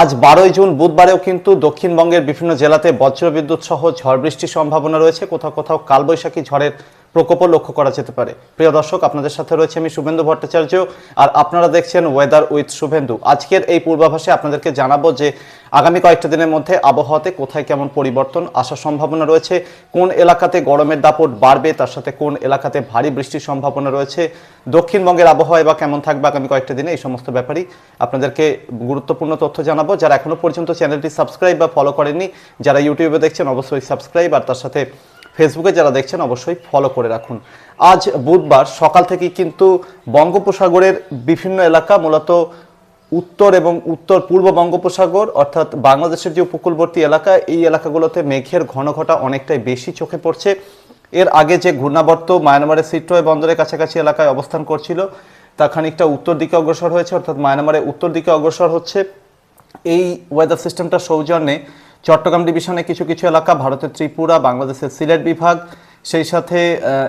আজ বারোই জুন বুধবারেও কিন্তু দক্ষিণবঙ্গের বিভিন্ন জেলাতে বজ্রবিদ্যুৎ সহ ঝড় বৃষ্টির সম্ভাবনা রয়েছে। কোথাও কোথাও কালবৈশাখী ঝড়ের প্রকোপও লক্ষ্য করা যেতে পারে। প্রিয় দর্শক, আপনাদের সাথে রয়েছে আমি শুভেন্দু ভট্টাচার্য আর আপনারা দেখছেন ওয়েদার উইথ শুভেন্দু। আজকের এই পূর্বাভাসে আপনাদেরকে জানাব যে আগামী কয়েকটা দিনের মধ্যে আবহাওয়াতে কোথায় কেমন পরিবর্তন আসার সম্ভাবনা রয়েছে, কোন এলাকাতে গরমের দাপট বাড়বে, তার সাথে কোন এলাকাতে ভারী বৃষ্টির সম্ভাবনা রয়েছে, দক্ষিণবঙ্গের আবহাওয়া বা কেমন থাকবে আগামী কয়েকটা দিনে, এই সমস্ত ব্যাপারই আপনাদেরকে গুরুত্বপূর্ণ তথ্য জানাব। যারা এখনও পর্যন্ত চ্যানেলটি সাবস্ক্রাইব বা ফলো করেননি, যারা ইউটিউবে দেখছেন, অবশ্যই সাবস্ক্রাইব আর তার সাথে ফেসবুকে যারা দেখছেন, অবশ্যই ফলো করে রাখুন। আজ বুধবার সকাল থেকে কিন্তু বঙ্গোপসাগরের বিভিন্ন এলাকা, মূলত উত্তর এবং উত্তর পূর্ব বঙ্গোপসাগর, অর্থাৎ বাংলাদেশের যে উপকূলবর্তী এলাকা, এই এলাকাগুলোতে মেঘের ঘন ঘটা অনেকটাই বেশি চোখে পড়ছে। এর আগে যে ঘূর্ণাবর্ত মায়ানমারের সিট্রয় বন্দরের কাছাকাছি এলাকায় অবস্থান করছিল, তা খানিকটা উত্তর দিকে অগ্রসর হয়েছে, অর্থাৎ মায়ানমারের উত্তর দিকে অগ্রসর হচ্ছে। এই ওয়েদার সিস্টেমটা সৌজন্যে চট্টগ্রাম ডিভিশনে কিছু কিছু এলাকা, ভারতের ত্রিপুরা, বাংলাদেশের সিলেট বিভাগ, সেই সাথে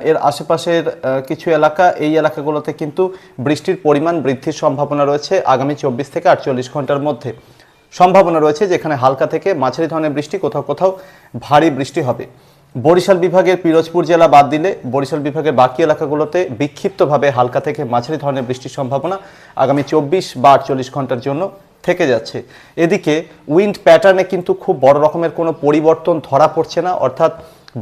এর আশেপাশের কিছু এলাকা, এই এলাকাগুলোতে কিন্তু বৃষ্টির পরিমাণ বৃদ্ধির সম্ভাবনা রয়েছে আগামী চব্বিশ থেকে আটচল্লিশ ঘণ্টার মধ্যে। সম্ভাবনা রয়েছে যেখানে হালকা থেকে মাঝারি ধরনের বৃষ্টি, কোথাও কোথাও ভারী বৃষ্টি হবে। বরিশাল বিভাগের পিরোজপুর জেলা বাদ দিলে বরিশাল বিভাগের বাকি এলাকাগুলোতে বিক্ষিপ্তভাবে হালকা থেকে মাঝারি ধরনের বৃষ্টির সম্ভাবনা আগামী চব্বিশ বা আটচল্লিশ ঘণ্টার জন্য থেকে যাচ্ছে। এদিকে উইন্ড প্যাটার্নে কিন্তু খুব বড় রকমের কোনো পরিবর্তন ধরা পড়ছে না। অর্থাৎ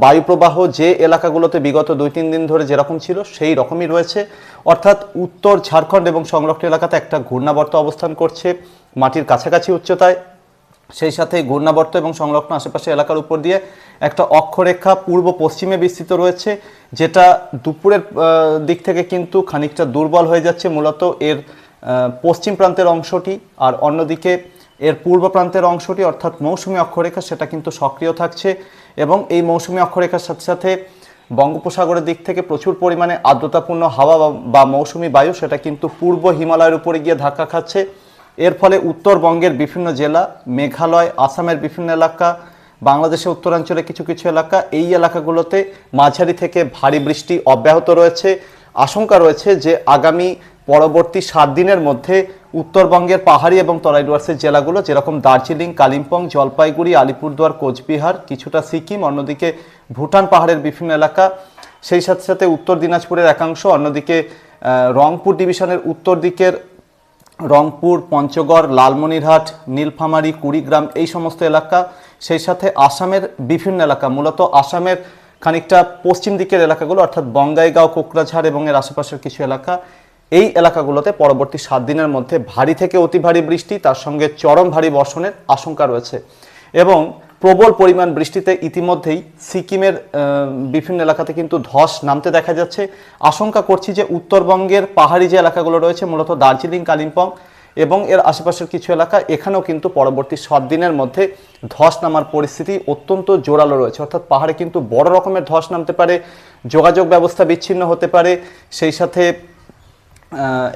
বায়ুপ্রবাহ যে এলাকাগুলোতে বিগত দুই তিন দিন ধরে যেরকম ছিল, সেই রকমই রয়েছে। অর্থাৎ উত্তর ঝাড়খণ্ড এবং সংলগ্ন এলাকাতে একটা ঘূর্ণাবর্ত অবস্থান করছে মাটির কাছাকাছি উচ্চতায়। সেই সাথে ঘূর্ণাবর্ত এবং সংলগ্ন আশেপাশে এলাকার উপর দিয়ে একটা অক্ষরেখা পূর্ব পশ্চিমে বিস্তৃত রয়েছে, যেটা দুপুরের দিক থেকে কিন্তু খানিকটা দুর্বল হয়ে যাচ্ছে। মূলত এর পশ্চিম প্রান্তের অংশটি আর অন্যদিকে এর পূর্ব প্রান্তের অংশটি অর্থাৎ মৌসুমী অক্ষরেখা সেটা কিন্তু সক্রিয় থাকছে এবং এই মৌসুমী অক্ষরেখার সাথে সাথে বঙ্গোপসাগরের দিক থেকে প্রচুর পরিমাণে আর্দ্রতাপূর্ণ হাওয়া বা- মৌসুমী বায়ু সেটা কিন্তু পূর্ব হিমালয়ের উপরে গিয়ে ধাক্কা খাচ্ছে। এর ফলে উত্তরবঙ্গের বিভিন্ন জেলা, মেঘালয়, আসামের বিভিন্ন এলাকা, বাংলাদেশের উত্তরাঞ্চলে কিছু কিছু এলাকা এই এলাকাগুলোতে মাঝারি থেকে ভারী বৃষ্টি অব্যাহত রয়েছে। আশঙ্কা রয়েছে যে আগামী পরবর্তী সাত দিনের মধ্যে উত্তরবঙ্গের পাহাড়ি এবং তরাই ডুয়ার্সের জেলাগুলো, যেরকম দার্জিলিং, কালিম্পং, জলপাইগুড়ি, আলিপুরদুয়ার, কোচবিহার, কিছুটা সিকিম, অন্যদিকে ভুটান পাহাড়ের বিভিন্ন এলাকা, সেই সাথে সাথে উত্তর দিনাজপুরের একাংশ, অন্যদিকে রংপুর ডিভিশনের উত্তর দিকের রংপুর, পঞ্চগড়, লালমনিরহাট, নীলফামারী, কুড়িগ্রাম, এই সমস্ত এলাকা, সেই সাথে আসামের বিভিন্ন এলাকা, মূলত আসামের খানিকটা পশ্চিম দিকের এলাকাগুলো, অর্থাৎ বঙ্গাইগাঁও, কোকরাঝাড় এবং এর আশেপাশের কিছু এলাকা এই এলাকাগুলোতে পরবর্তী সাত দিনের মধ্যে ভারী থেকে অতি ভারী বৃষ্টি, তার সঙ্গে চরম ভারী বর্ষণের আশঙ্কা রয়েছে। এবং প্রবল পরিমাণ বৃষ্টিতে ইতিমধ্যেই সিকিমের বিভিন্ন এলাকাতে কিন্তু ধস নামতে দেখা যাচ্ছে। আশঙ্কা করছি যে উত্তরবঙ্গের পাহাড়ি যে এলাকাগুলো রয়েছে, মূলত দার্জিলিং, কালিম্পং এবং এর আশেপাশের কিছু এলাকা, এখানেও কিন্তু পরবর্তী সাত দিনের মধ্যে ধস নামার পরিস্থিতি অত্যন্ত জোরালো রয়েছে। অর্থাৎ পাহাড়ে কিন্তু বড় রকমের ধস নামতে পারে, যোগাযোগ ব্যবস্থা বিচ্ছিন্ন হতে পারে, সেই সাথে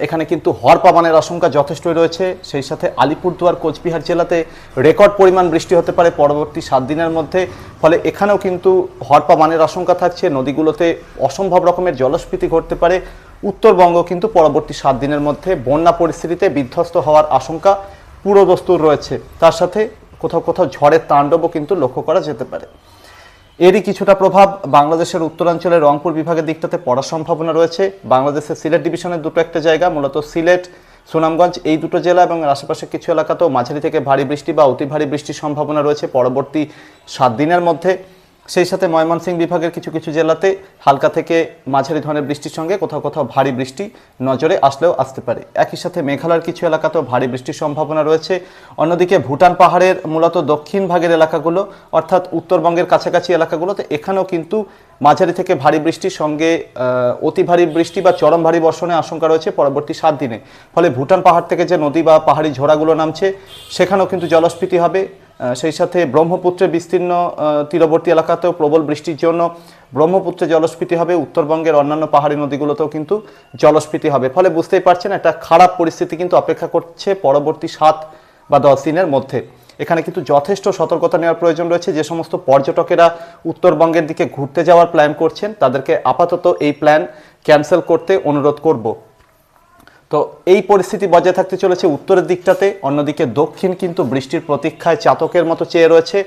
এখানে কিন্তু হর পাবানের আশঙ্কা যথেষ্টই রয়েছে। সেই সাথে আলিপুরদুয়ার, কোচবিহার জেলাতে রেকর্ড পরিমাণ বৃষ্টি হতে পারে পরবর্তী সাত দিনের মধ্যে। ফলে এখানেও কিন্তু হর পাবানের আশঙ্কা থাকছে। নদীগুলোতে অসম্ভব রকমের জলস্ফীতি ঘটতে পারে। উত্তরবঙ্গ কিন্তু পরবর্তী সাত দিনের মধ্যে বন্যা পরিস্থিতিতে বিধ্বস্ত হওয়ার আশঙ্কা পুরোদস্তুর রয়েছে। তার সাথে কোথাও কোথাও ঝড়ের তাণ্ডবও কিন্তু লক্ষ্য করা যেতে পারে। এরই কিছুটা প্রভাব বাংলাদেশের উত্তরাঞ্চলের রংপুর বিভাগের দিকটাতে পড়ার সম্ভাবনা রয়েছে। বাংলাদেশের সিলেট ডিভিশনের দুটো একটা জায়গা, মূলত সিলেট, সুনামগঞ্জ, এই দুটো জেলা এবং আশেপাশের কিছু এলাকাতেও মাঝারি থেকে ভারী বৃষ্টি বা অতি ভারী বৃষ্টির সম্ভাবনা রয়েছে পরবর্তী সাত দিনের মধ্যে। সেই সাথে ময়মনসিংহ বিভাগের কিছু কিছু জেলাতে হালকা থেকে মাঝারি ধরনের বৃষ্টির সঙ্গে কোথাও কোথাও ভারী বৃষ্টি নজরে আসলেও আসতে পারে। একই সাথে মেঘালয়ের কিছু এলাকাতেও ভারী বৃষ্টির সম্ভাবনা রয়েছে। অন্যদিকে ভুটান পাহাড়ের মূলত দক্ষিণ ভাগের এলাকাগুলো অর্থাৎ উত্তরবঙ্গের কাছাকাছি এলাকাগুলোতে এখানেও কিন্তু মাঝারি থেকে ভারী বৃষ্টির সঙ্গে অতি ভারী বৃষ্টি বা চরম ভারী বর্ষণের আশঙ্কা রয়েছে পরবর্তী সাত দিনে। ফলে ভুটান পাহাড় থেকে যে নদী বা পাহাড়ি ঝোড়াগুলো নামছে, সেখানেও কিন্তু জলস্ফীতি হবে। সেই সাথে ব্রহ্মপুত্রের বিস্তীর্ণ তীরবর্তী এলাকাতেও প্রবল বৃষ্টির জন্য ব্রহ্মপুত্রে জলস্ফীতি হবে। উত্তরবঙ্গের অন্যান্য পাহাড়ি নদীগুলোতেও কিন্তু জলস্ফীতি হবে। ফলে বুঝতেই পারছেন, একটা খারাপ পরিস্থিতি কিন্তু অপেক্ষা করছে পরবর্তী সাত বা দশ দিনের মধ্যে। এখানে কিন্তু যথেষ্ট সতর্কতা নেওয়ার প্রয়োজন রয়েছে। যে সমস্ত পর্যটকেরা উত্তরবঙ্গের দিকে ঘুরতে যাওয়ার প্ল্যান করছেন, তাদেরকে আপাতত এই প্ল্যান ক্যান্সেল করতে অনুরোধ করব। তো এই পরিস্থিতি বজায় থাকতে চলেছে উত্তরের দিকটাতে, অন্যদিকে দক্ষিণ কিন্তু বৃষ্টির প্রতীক্ষায় চাতকের মতো চেয়ে রয়েছে।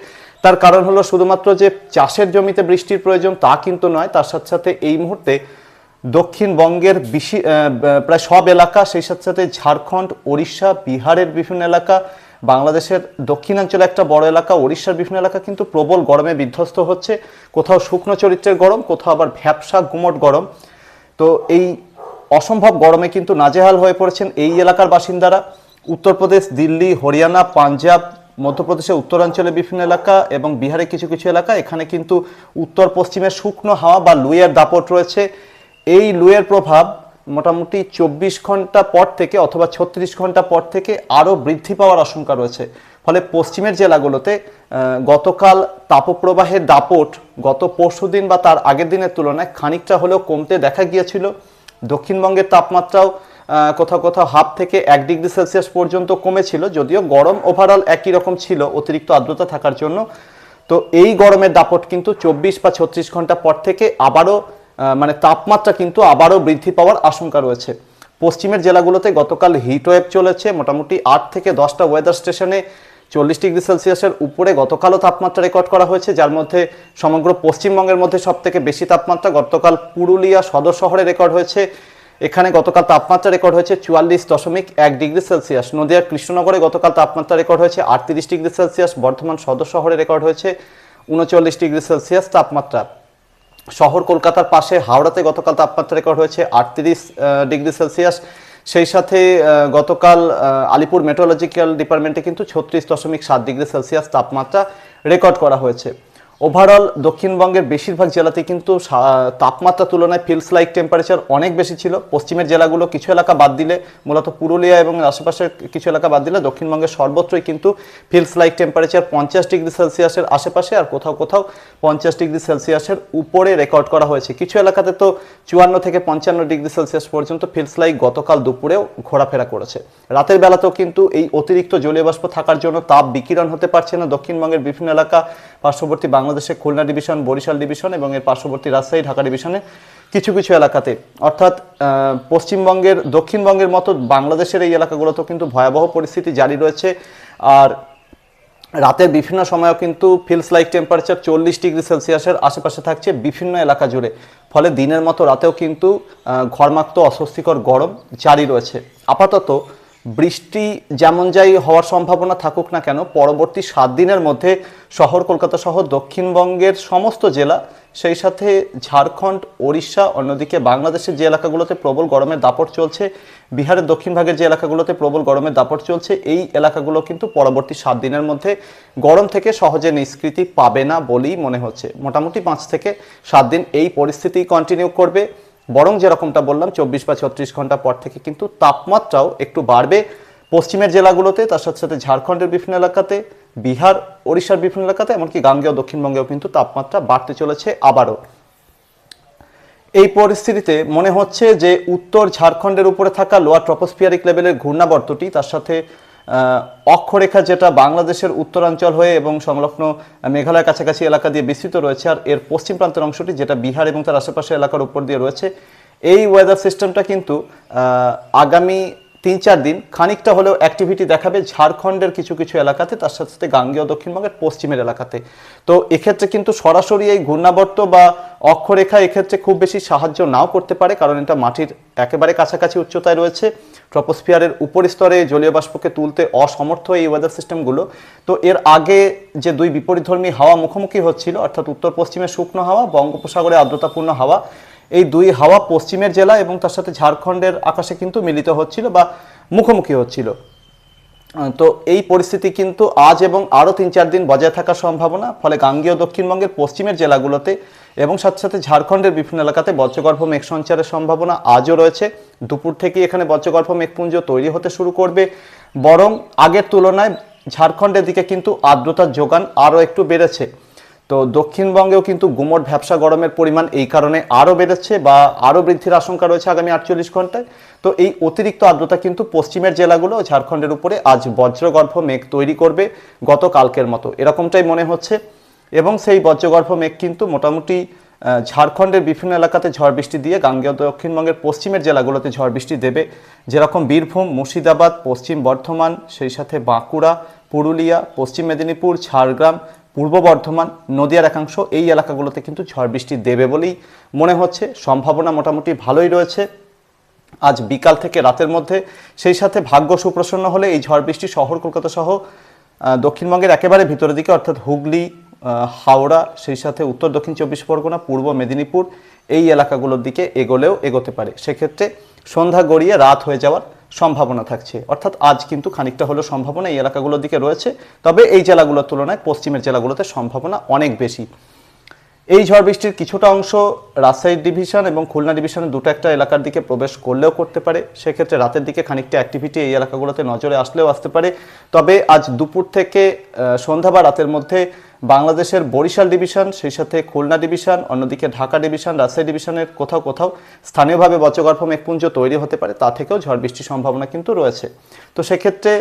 তার কারণ হলো শুধুমাত্র যে চাষের জমিতে বৃষ্টির প্রয়োজন তা কিন্তু নয়, তার সাথে সাথে এই মুহূর্তে দক্ষিণবঙ্গের বেশি প্রায় সব এলাকা, সেই সাথে সাথে ঝাড়খণ্ড, ওড়িশা, বিহারের বিভিন্ন এলাকা, বাংলাদেশের দক্ষিণাঞ্চলে একটা বড় এলাকা, ওড়িশার বিভিন্ন এলাকা কিন্তু প্রবল গরমে বিধ্বস্ত হচ্ছে। কোথাও শুকনো চরিত্রের গরম, কোথাও আবার ভ্যাবসা গুমট গরম। তো এই অসম্ভব গরমে কিন্তু নাজেহাল হয়ে পড়েছেন এই এলাকার বাসিন্দারা। উত্তরপ্রদেশ, দিল্লি, হরিয়ানা, পাঞ্জাব, মধ্যপ্রদেশের উত্তরাঞ্চলে বিভিন্ন এলাকা এবং বিহারের কিছু কিছু এলাকা, এখানে কিন্তু উত্তর পশ্চিমের শুকনো হাওয়া বা লুয়ের দাপট রয়েছে। এই লুয়ের প্রভাব মোটামুটি চব্বিশ ঘণ্টা পর থেকে অথবা ছত্রিশ ঘণ্টা পর থেকে আরও বৃদ্ধি পাওয়ার আশঙ্কা রয়েছে। ফলে পশ্চিমের জেলাগুলোতে গতকাল তাপপ্রবাহের দাপট গত পরশুদিন বা তার আগের দিনের তুলনায় খানিকটা হলেও কমতে দেখা গিয়েছিল। দক্ষিণবঙ্গের তাপমাত্রাও কোথাও কোথাও হাফ থেকে এক ডিগ্রি সেলসিয়াস পর্যন্ত কমেছিল, যদিও গরম ওভারঅল একই রকম ছিল, অতিরিক্ত আর্দ্রতা থাকার জন্য। তো এই গরমের দাপট কিন্তু চব্বিশ বা ছত্রিশ ঘণ্টা পর থেকে আবারও মানে তাপমাত্রা কিন্তু আবারও বৃদ্ধি পাওয়ার আশঙ্কা রয়েছে। পশ্চিমের জেলাগুলোতে গতকাল হিট ওয়েভ চলেছে, মোটামুটি আট থেকে দশটা ওয়েদার স্টেশনে চল্লিশ ডিগ্রি সেলসিয়াসের উপরে গতকালও তাপমাত্রা রেকর্ড করা হয়েছে, যার মধ্যে সমগ্র পশ্চিমবঙ্গের মধ্যে সব থেকে বেশি তাপমাত্রা গতকাল পুরুলিয়া সদর শহরে রেকর্ড হয়েছে। এখানে গতকাল তাপমাত্রা রেকর্ড হয়েছে চুয়াল্লিশ দশমিক এক ডিগ্রি সেলসিয়াস। নদিয়ার কৃষ্ণনগরে গতকাল তাপমাত্রা রেকর্ড হয়েছে আটত্রিশ ডিগ্রি সেলসিয়াস। বর্ধমান সদর শহরে রেকর্ড হয়েছে উনচল্লিশ ডিগ্রি সেলসিয়াস তাপমাত্রা। শহর কলকাতার পাশে হাওড়াতে গতকাল তাপমাত্রা রেকর্ড হয়েছে আটত্রিশ ডিগ্রি সেলসিয়াস। সেই সাথে গতকাল আলিপুর মেট্রোলজিক্যাল ডিপার্টমেন্টে কিন্তু ছত্রিশ দশমিক সাত ডিগ্রি সেলসিয়াস তাপমাত্রা রেকর্ড করা হয়েছে। ওভারঅল দক্ষিণবঙ্গের বেশিরভাগ জেলাতে কিন্তু তাপমাত্রা তুলনায় ফিলস লাইক টেম্পারেচার অনেক বেশি ছিল। পশ্চিমের জেলাগুলো কিছু এলাকা বাদ দিলে, মূলত পুরুলিয়া এবং আশেপাশের কিছু এলাকা বাদ দিলে দক্ষিণবঙ্গের সর্বত্রই কিন্তু ফিলস লাইক টেম্পারেচার পঞ্চাশ ডিগ্রি সেলসিয়াসের আশেপাশে আর কোথাও কোথাও পঞ্চাশ ডিগ্রি সেলসিয়াসের উপরে রেকর্ড করা হয়েছে। কিছু এলাকাতে তো চুয়ান্ন থেকে পঞ্চান্ন ডিগ্রি সেলসিয়াস পর্যন্ত ফিলস লাইক গতকাল দুপুরেও ঘোরাফেরা করেছে। রাতের বেলাতেও কিন্তু এই অতিরিক্ত জলীয় বাষ্প থাকার জন্য তাপ বিকিরণ হতে পারছে না। দক্ষিণবঙ্গের বিভিন্ন এলাকা পার্শ্ববর্তী বাংলাদেশের খুলনা ডিভিশন, বরিশাল ডিভিশন এবং এর পার্শ্ববর্তী রাজশাহী, ঢাকা ডিভিশনে কিছু কিছু এলাকাতে। অর্থাৎ পশ্চিমবঙ্গের, দক্ষিণবঙ্গের মতো বাংলাদেশের এই এলাকাগুলোতেও কিন্তু ভয়াবহ পরিস্থিতি জারি রয়েছে। আর রাতের বিভিন্ন সময়ও কিন্তু ফিলস লাইক টেম্পারেচার চল্লিশ ডিগ্রি সেলসিয়াসের আশেপাশে থাকছে বিভিন্ন এলাকা জুড়ে। ফলে দিনের মতো রাতেও কিন্তু ঘরমাক্ত অস্বস্তিকর গরম জারি রয়েছে। আপাতত বৃষ্টি যেমন যাই হওয়ার সম্ভাবনা থাকুক না কেন, পরবর্তী সাত দিনের মধ্যে শহর কলকাতা সহ দক্ষিণবঙ্গের সমস্ত জেলা, সেই সাথে ঝাড়খণ্ড, ওড়িশা, অন্যদিকে বাংলাদেশের যে এলাকাগুলোতে প্রবল গরমের দাপট চলছে, বিহারের দক্ষিণ ভাগের যে এলাকাগুলোতে প্রবল গরমের দাপট চলছে, এই এলাকাগুলো কিন্তু পরবর্তী সাত দিনের মধ্যে গরম থেকে সহজে নিষ্কৃতি পাবে না বলেই মনে হচ্ছে। মোটামুটি পাঁচ থেকে সাত দিন এই পরিস্থিতি কন্টিনিউ করবে। বরং যেরকমটা বললাম, চব্বিশ বা ছত্রিশ ঘণ্টা পর থেকে কিন্তু তাপমাত্রাও একটু বাড়বে। পশ্চিমের জেলাগুলোতে, তার সাথে সাথে ঝাড়খণ্ডের বিভিন্ন এলাকাতে, বিহার, ওড়িশার বিভিন্ন এলাকাতে, এমনকি গাঙ্গেয় দক্ষিণবঙ্গেও কিন্তু তাপমাত্রা বাড়তে চলেছে আবারও। এই পরিস্থিতিতে মনে হচ্ছে যে উত্তর ঝাড়খণ্ডের উপরে থাকা লোয়ার ট্রপোস্ফিয়ারিক লেভেলের ঘূর্ণাবর্তটি, তার সাথে অক্ষরেখা যেটা বাংলাদেশের উত্তরাঞ্চল হয়ে এবং সংলগ্ন মেঘালয়ের কাছাকাছি এলাকা দিয়ে বিস্তৃত রয়েছে, আর এর পশ্চিম প্রান্তের অংশটি যেটা বিহার এবং তার আশেপাশে এলাকার উপর দিয়ে রয়েছে। এই ওয়েদার সিস্টেমটা কিন্তু আগামী তিন চার দিন খানিকটা হলেও অ্যাক্টিভিটি দেখাবে ঝাড়খণ্ডের কিছু কিছু এলাকাতে, তার সাথে সাথে গাঙ্গেয় দক্ষিণবঙ্গের পশ্চিমের এলাকাতে। তো এক্ষেত্রে কিন্তু সরাসরি এই ঘূর্ণাবর্ত বা অক্ষরেখা এক্ষেত্রে খুব বেশি সাহায্য নাও করতে পারে, কারণ এটা মাটির একেবারে কাছাকাছি উচ্চতায় রয়েছে। ট্রপোস্ফিয়ারের উপরিস্তরে জলীয় বাষ্পকে তুলতে অসমর্থ এই ওয়েদার সিস্টেমগুলো তো এর আগে যে দুই বিপরীতধর্মী হাওয়া মুখোমুখি হচ্ছিল, অর্থাৎ উত্তর পশ্চিমে শুকনো হাওয়া, বঙ্গোপসাগরে আর্দ্রতাপূর্ণ হাওয়া এই দুই হাওয়া পশ্চিমের জেলা এবং তার সাথে ঝাড়খণ্ডের আকাশে কিন্তু মিলিত হচ্ছিল বা মুখোমুখি হচ্ছিল। তো এই পরিস্থিতি কিন্তু আজ এবং আরও তিন চার দিন বজায় থাকার সম্ভাবনা, ফলে গাঙ্গেয় দক্ষিণবঙ্গের পশ্চিমের জেলাগুলোতে এবং সাথে সাথে ঝাড়খণ্ডের বিভিন্ন এলাকাতে বজ্রগর্ভ মেঘ সঞ্চারের সম্ভাবনা আজও রয়েছে। দুপুর থেকেই এখানে বজ্রগর্ভ মেঘপুঞ্জ তৈরি হতে শুরু করবে। বরং আগের তুলনায় ঝাড়খণ্ডের দিকে কিন্তু আর্দ্রতার যোগান আরও একটু বেড়েছে। তো দক্ষিণবঙ্গেও কিন্তু গুমট ভ্যাবসা গরমের পরিমাণ এই কারণে আরও বেড়েছে বা আরও বৃদ্ধির আশঙ্কা রয়েছে আগামী আটচল্লিশ ঘন্টায়। তো এই অতিরিক্ত আর্দ্রতা কিন্তু পশ্চিমের জেলাগুলো ঝাড়খণ্ডের উপরে আজ বজ্রগর্ভ মেঘ তৈরি করবে গতকালকের মতো। এরকমটাই মনে হচ্ছে এবং সেই বজ্রগর্ভ মেঘ কিন্তু মোটামুটি ঝাড়খণ্ডের বিভিন্ন এলাকাতে ঝড় বৃষ্টি দিয়ে গাঙ্গেয় দক্ষিণবঙ্গের পশ্চিমের জেলাগুলোতে ঝড় বৃষ্টি দেবে। যেরকম বীরভূম, মুর্শিদাবাদ, পশ্চিম বর্ধমান, সেই সাথে বাঁকুড়া, পুরুলিয়া, পশ্চিম মেদিনীপুর, ঝাড়গ্রাম পূর্ব বর্ধমান, নদিয়ার একাংশ এই এলাকাগুলোতে কিন্তু ঝড় বৃষ্টি দেবে বলেই মনে হচ্ছে। সম্ভাবনা মোটামুটি ভালোই রয়েছে। আজ বিকাল থেকে রাতের মধ্যে সেই সাথে ভাগ্য সুপ্রসন্ন হলে এই ঝড় বৃষ্টি শহর, কলকাতা সহ দক্ষিণবঙ্গের একেবারে ভিতরের দিকে, অর্থাৎ হুগলি হাওড়া, সেই সাথে উত্তর, দক্ষিণ, চব্বিশ পরগনা, পূর্ব মেদিনীপুর এই এলাকাগুলোর দিকে এগোলেও এগোতে পারে। সেক্ষেত্রে সন্ধ্যা গড়িয়ে রাত হয়ে যাওয়ার সম্ভাবনা থাকছে। অর্থাৎ আজ কিন্তু খানিকটা হলেও সম্ভাবনা এই এলাকাগুলোর দিকে রয়েছে। তবে এই জেলাগুলোর তুলনায় পশ্চিমের জেলাগুলোতে সম্ভাবনা অনেক বেশি। এই ঝড় বৃষ্টির কিছুটা অংশ রাজশাহী ডিভিশন এবং খুলনা ডিভিশনের দুটো একটা এলাকার দিকে প্রবেশ করলেও করতে পারে। সেক্ষেত্রে রাতের দিকে খানিকটা অ্যাক্টিভিটি এই এলাকাগুলোতে নজরে আসলেও আসতে পারে। তবে আজ দুপুর থেকে সন্ধ্যা বা রাতের মধ্যে বাংলাদেশের বরিশাল ডিভিশন, সেই সাথে খুলনা ডিভিশন, অন্যদিকে ঢাকা ডিভিশন, রাজশাহী ডিভিশনের কোথাও কোথাও স্থানীয়ভাবে বজ্রগর্ভ মেঘপুঞ্জ তৈরি হতে পারে, তা থেকেও ঝড় বৃষ্টির সম্ভাবনা কিন্তু রয়েছে। তো সেক্ষেত্রে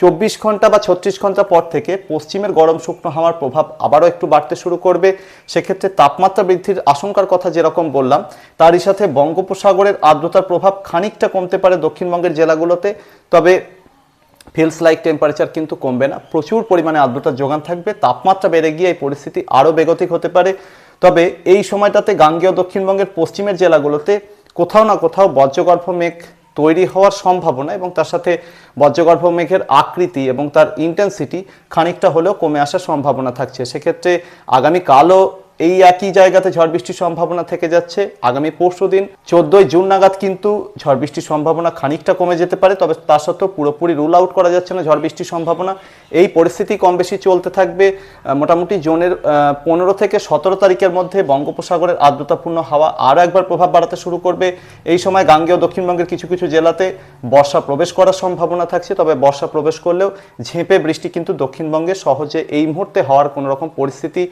চব্বিশ ঘণ্টা বা ছত্রিশ ঘণ্টা পর থেকে পশ্চিমের গরম শুকনো হাওয়ার প্রভাব আবারও একটু বাড়তে শুরু করবে। সেক্ষেত্রে তাপমাত্রা বৃদ্ধির আশঙ্কার কথা যেরকম বললাম, তারই সাথে বঙ্গোপসাগরের আর্দ্রতার প্রভাব খানিকটা কমতে পারে দক্ষিণবঙ্গের জেলাগুলোতে। তবে ফিলস লাইক টেম্পারেচার কিন্তু কমবে না। প্রচুর পরিমাণে আর্দ্রতার যোগান থাকবে। তাপমাত্রা বেড়ে গিয়ে এই পরিস্থিতি আরও বেগতিক হতে পারে। তবে এই সময়টাতে গাঙ্গেয় দক্ষিণবঙ্গের পশ্চিমের জেলাগুলোতে কোথাও না কোথাও বজ্রগর্ভ মেঘ তৈরি হওয়ার সম্ভাবনা এবং তার সাথে বজ্রগর্ভ মেঘের আকৃতি এবং তার ইন্টেন্সিটি খানিকটা হলেও কমে আসার সম্ভাবনা থাকছে। সেক্ষেত্রে আগামীকালও এই একই জায়গাতে ঝড় বৃষ্টির সম্ভাবনা থেকে যাচ্ছে। আগামী পরশু দিন চোদ্দই জুন নাগাদ কিন্তু ঝড় বৃষ্টির সম্ভাবনা খানিকটা কমে যেতে পারে, তবে তা সত্ত্বেও পুরোপুরি রুল আউট করা যাচ্ছে না ঝড় বৃষ্টির সম্ভাবনা। এই পরিস্থিতি কম বেশি চলতে থাকবে মোটামুটি জুনের পনেরো থেকে সতেরো তারিখের মধ্যে বঙ্গোপসাগরের আর্দ্রতাপূর্ণ হাওয়া আরও একবার প্রভাব বাড়াতে শুরু করবে। এই সময় গাঙ্গেয় দক্ষিণবঙ্গের কিছু কিছু জেলাতে বর্ষা প্রবেশ করার সম্ভাবনা থাকছে, তবে বর্ষা প্রবেশ করলেও ঝেঁপে বৃষ্টি কিন্তু দক্ষিণবঙ্গে সহজে এই মুহূর্তে হওয়ার কোনো রকম পরিস্থিতি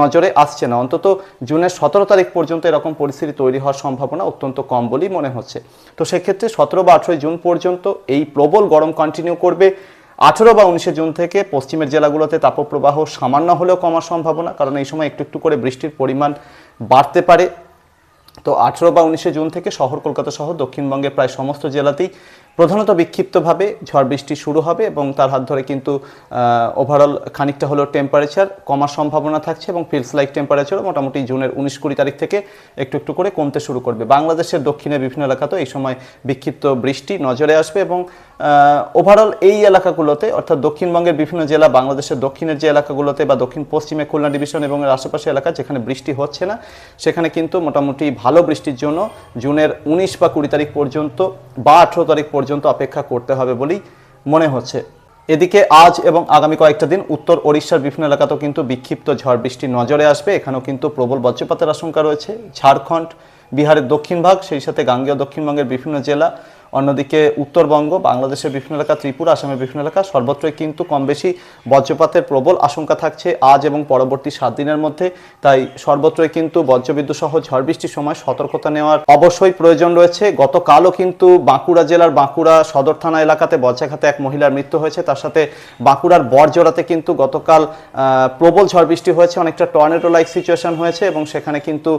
নজরে আসছে না। অন্তত জুনের সতেরো তারিখ পর্যন্ত এরকম পরিস্থিতি তৈরি হওয়ার সম্ভাবনা অত্যন্ত কম বলেই মনে হচ্ছে। তো সেক্ষেত্রে সতেরো বা আঠেরোই জুন পর্যন্ত এই প্রবল গরম কন্টিনিউ করবে। আঠেরো বা উনিশে জুন থেকে পশ্চিমের জেলাগুলোতে তাপপ্রবাহ সামান্য হলেও কমার সম্ভাবনা, কারণ এই সময় একটু একটু করে বৃষ্টির পরিমাণ বাড়তে পারে। তো আঠেরো বা উনিশে জুন থেকে শহর কলকাতা সহ দক্ষিণবঙ্গের প্রায় সমস্ত জেলাতেই প্রধানত বিক্ষিপ্তভাবে ঝড় বৃষ্টি শুরু হবে এবং তার হাত ধরে কিন্তু ওভারঅল খানিকটা হলেও টেম্পারেচার কমার সম্ভাবনা থাকছে এবং ফিলস লাইক টেম্পারেচারও মোটামুটি জুনের উনিশ কুড়ি তারিখ থেকে একটু একটু করে কমতে শুরু করবে। বাংলাদেশের দক্ষিণে বিভিন্ন এলাকাতেও এই সময় বিক্ষিপ্ত বৃষ্টি নজরে আসবে এবং ওভারঅল এই এলাকাগুলোতে, অর্থাৎ দক্ষিণবঙ্গের বিভিন্ন জেলা, বাংলাদেশের দক্ষিণের যে এলাকাগুলোতে বা দক্ষিণ পশ্চিমে খুলনা ডিভিশন এবং আশেপাশে এলাকা যেখানে বৃষ্টি হচ্ছে না, সেখানে কিন্তু মোটামুটি ভালো বৃষ্টির জন্য জুনের উনিশ বা কুড়ি তারিখ পর্যন্ত বা আঠেরো তারিখ পর্যন্ত অপেক্ষা করতে হবে বলেই মনে হচ্ছে। এদিকে আজ এবং আগামী কয়েকটা দিন উত্তর ওড়িশার বিভিন্ন এলাকাতেও কিন্তু বিক্ষিপ্ত ঝড় বৃষ্টি নজরে আসবে। এখানেও কিন্তু প্রবল বজ্রপাতের আশঙ্কা রয়েছে। ঝাড়খণ্ড, বিহারের দক্ষিণ ভাগ, সেই সাথে গাঙ্গেয় দক্ষিণবঙ্গের বিভিন্ন জেলা অন্যদিকে উত্তরবঙ্গ, বাংলাদেশের বিভিন্ন এলাকা, ত্রিপুরা, আসামের বিভিন্ন এলাকা সর্বত্রই কিন্তু কম বেশি বজ্রপাতের প্রবল আশঙ্কা থাকছে আজ এবং পরবর্তী সাত দিনের মধ্যে। তাই সর্বত্রই কিন্তু বজ্রবিদ্যুৎ সহ ঝড় বৃষ্টির সময় সতর্কতা নেওয়ার অবশ্যই প্রয়োজন রয়েছে। গতকালও কিন্তু বাঁকুড়া জেলার বাঁকুড়া সদর থানা এলাকাতে বজ্রাঘাতে এক মহিলার মৃত্যু হয়েছে। তার সাথে বাঁকুড়ার বরজোড়াতে কিন্তু গতকাল প্রবল ঝড় বৃষ্টি হয়েছে। অনেকটা টর্নেডো লাইক সিচুয়েশন হয়েছে এবং সেখানে কিন্তু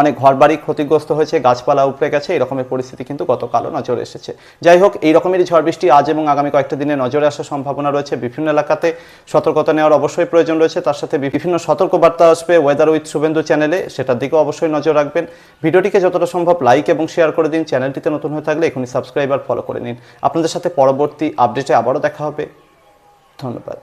অনেক ঘরবাড়ি ক্ষতিগ্রস্ত হয়েছে, গাছপালা উপড়ে গেছে। এরকমের পরিস্থিতি কিন্তু গতকালও নজরে এসেছে। যাই হোক, এই রকমেরই ঝড় বৃষ্টি আজ এবং আগামী কয়েকটা দিনে নজরে আসার সম্ভাবনা রয়েছে। বিভিন্ন এলাকাতে সতর্কতা নেওয়ার অবশ্যই প্রয়োজন রয়েছে। তার সাথে বিভিন্ন সতর্ক বার্তা আসবে ওয়েদার উইথ শুভেন্দু চ্যানেলে সেটার দিকেও অবশ্যই নজর রাখবেন। ভিডিওটিকে যতটা সম্ভব লাইক এবং শেয়ার করে দিন। চ্যানেলটিতে নতুন হয়ে থাকলে এখনই সাবস্ক্রাইব আর ফলো করে নিন। আপনাদের সাথে পরবর্তী আপডেটে আবারও দেখা হবে। ধন্যবাদ।